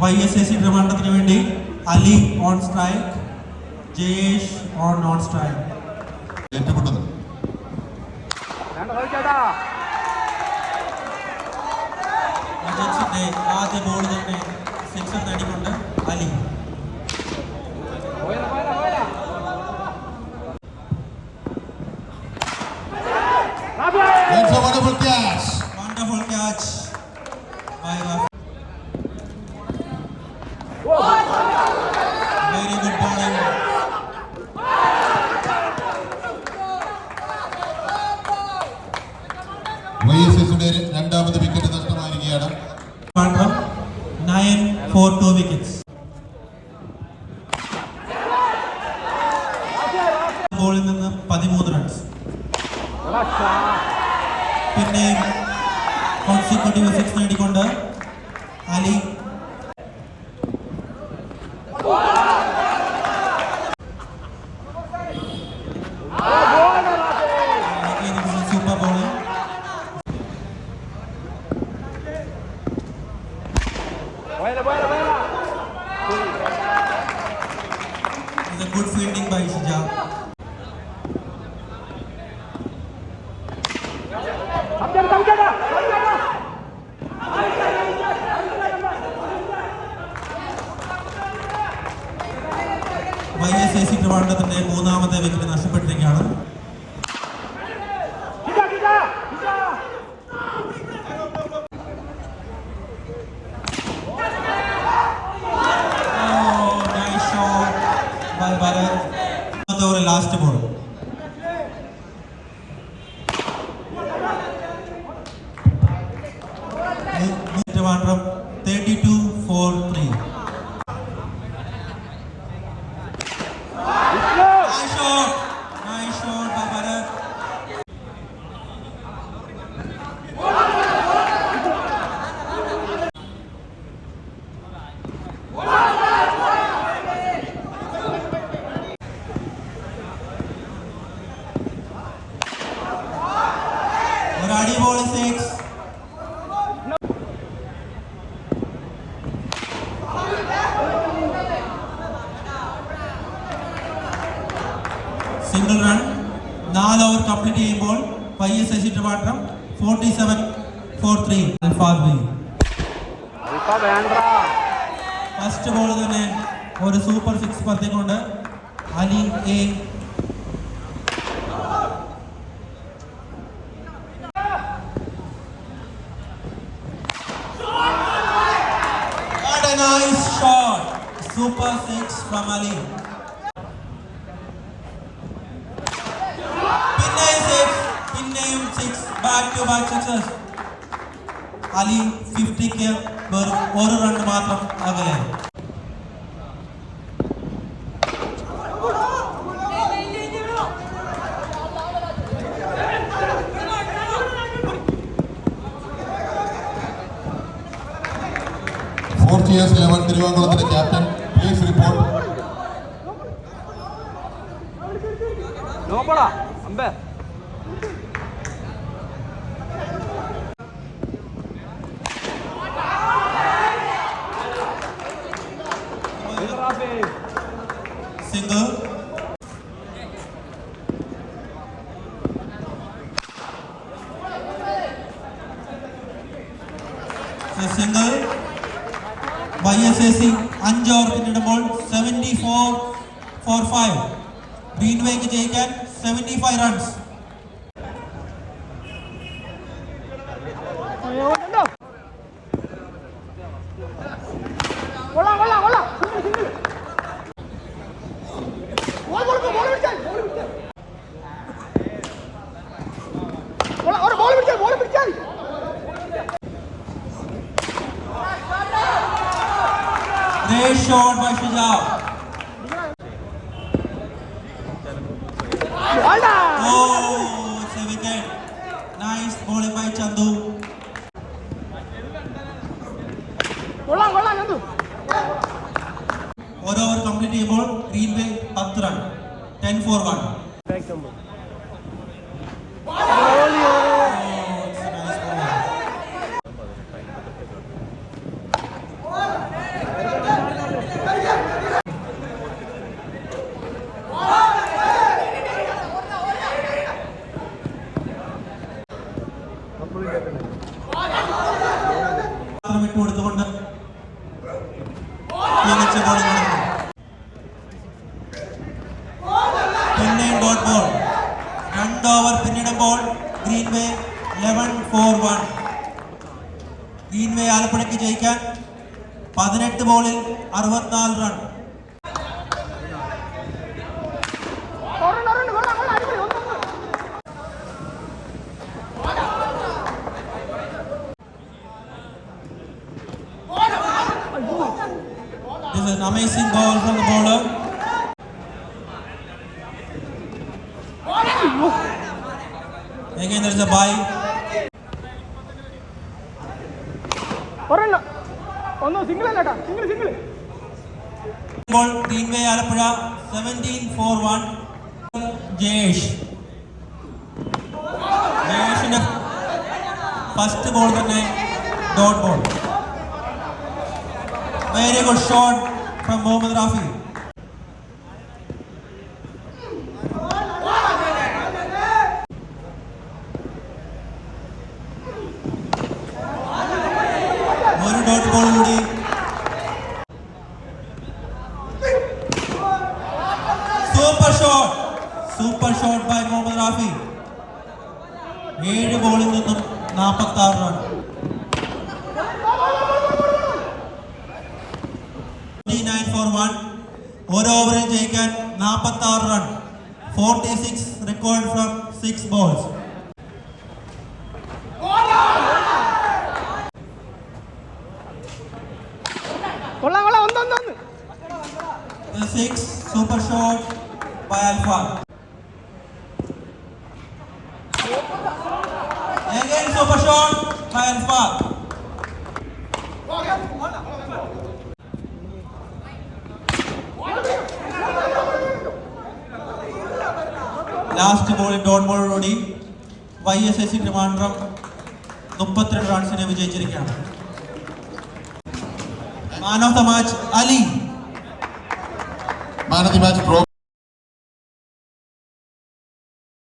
Y S A C ബ്രഹ്മാണ്ടത്തിന് വേണ്ടി Ali on strike Jayesh on non strike ഏറ്റുമുട്ടുന്നത് അജൻസിന്റെ ആദ്യ ബോൾ തന്നെ sixer നേടിക്കൊണ്ട് Ali It's a wonderful catch. Wonderful catch by very good bowling Y S എസിയുടെ രണ്ടാമത് wicket നഷ്ടമായിരിക്കുകയാണ് Trivandrum nine four two wickets ബോളിൽ നിന്ന് പതിമൂന്ന് runs പിന്നെ കോൺസിക്യൂട്ടീവ് സിക്സ് നേടിക്കൊണ്ട് is a good fielding by Shijab. Y S A C ട്രിവാണ്ടത്തിന്റെ മൂന്നാമത്തെ wicket നഷ്ടപ്പെട്ടിരിക്കുകയാണ് Oh, nice shot by Bharat. Another over last ball. Trivandrum thirty two four three Nice shot. Nice shot by Bharat. അടി ball single run നാല് over complete ചെയ്യുമ്പോൾ S S Trivandrum forty seven four three first ball തന്നെ ഒരു super six പറത്തിക്കൊണ്ട് അലി എ What a nice shot! Super six from Ali. പിന്നെയും six പിന്നെയും six back to back sixes Ali ഫിഫ്റ്റിക്ക് വെറും ഒരു റൺ മാത്രം അകലെ ഫോർത്ത് ഇയേഴ്സ് ലെവൻ തിരുവാങ്കുളത്തിന്റെ ക്യാപ്റ്റൻ നോക്കടാ അമ്പേ single single Y S A C അഞ്ച് ഓവർ പിന്നിടുമ്പോൾ സെവന്റി ഫോർ ഫോർ ഫൈവ് ഗ്രീൻവേക്ക് ജയിക്കാൻ സെവന്റി ഫൈവ് റൺസ് കൊള്ളാം കൊള്ളാം കൊള്ളാം സിംഗിൾ സിംഗിൾ ബോൾ കൊടുക്ക് ബോൾ പിടിച്ചാൽ ബോൾ പിടിച്ചാൽ കൊള്ളാം ഒരു ബോൾ പിടിച്ചാൽ ബോൾ പിടിച്ചാൽ Great shot by Shujaa. ബോൾഡാ Oh, it's a wicket. Nice bowling by Chandu. കൊള്ളാം കൊള്ളാം ചന്തു. ഒരു ഓവർ കംപ്ലീറ്റ് ചെയ്യുമ്പോൾ ഗ്രീൻവേ പത്ത് run ten four one bowling പിന്നെയും ഡോട്ട് ബോൾ രണ്ട് ഓവർ പിന്നിടുമ്പോൾ Greenway eleven four one Greenway ആലപ്പുഴയ്ക്ക് ജയിക്കാൻ പതിനെട്ട് ബോളിൽ അറുപത്തിനാല് run This is an amazing ball from the bowler. Again, there's a bye. Ball Greenway Alappuzha 17 four 1 Jayesh ജയേഷിന്റെ first ball തന്നെ dot ball very good shot from Muhammad Rafi ഒരു dot ball കൂടി. Super shot super shot by Muhammad Rafi ഏഴ് ബോളിൽ നിന്നും നാൽപ്പത്തി ആറ് run nine four one ഒരു ഓവറിൽ ജയിക്കാൻ നാൽപ്പത്തി ആറ് run forty six record from six balls കൊള്ളാം കൊള്ളാം. ഒന്ന് ഒന്ന് six super shot by Alfa Again super shot by Alfa. Last ബോളിൽ ഡോൺ ബോളോടുകൂടി Y S S C Trivandrum മുപ്പത്തിരണ്ട് റൺസിനെ വിജയിച്ചിരിക്കുകയാണ് man of the match Ali man of the match pro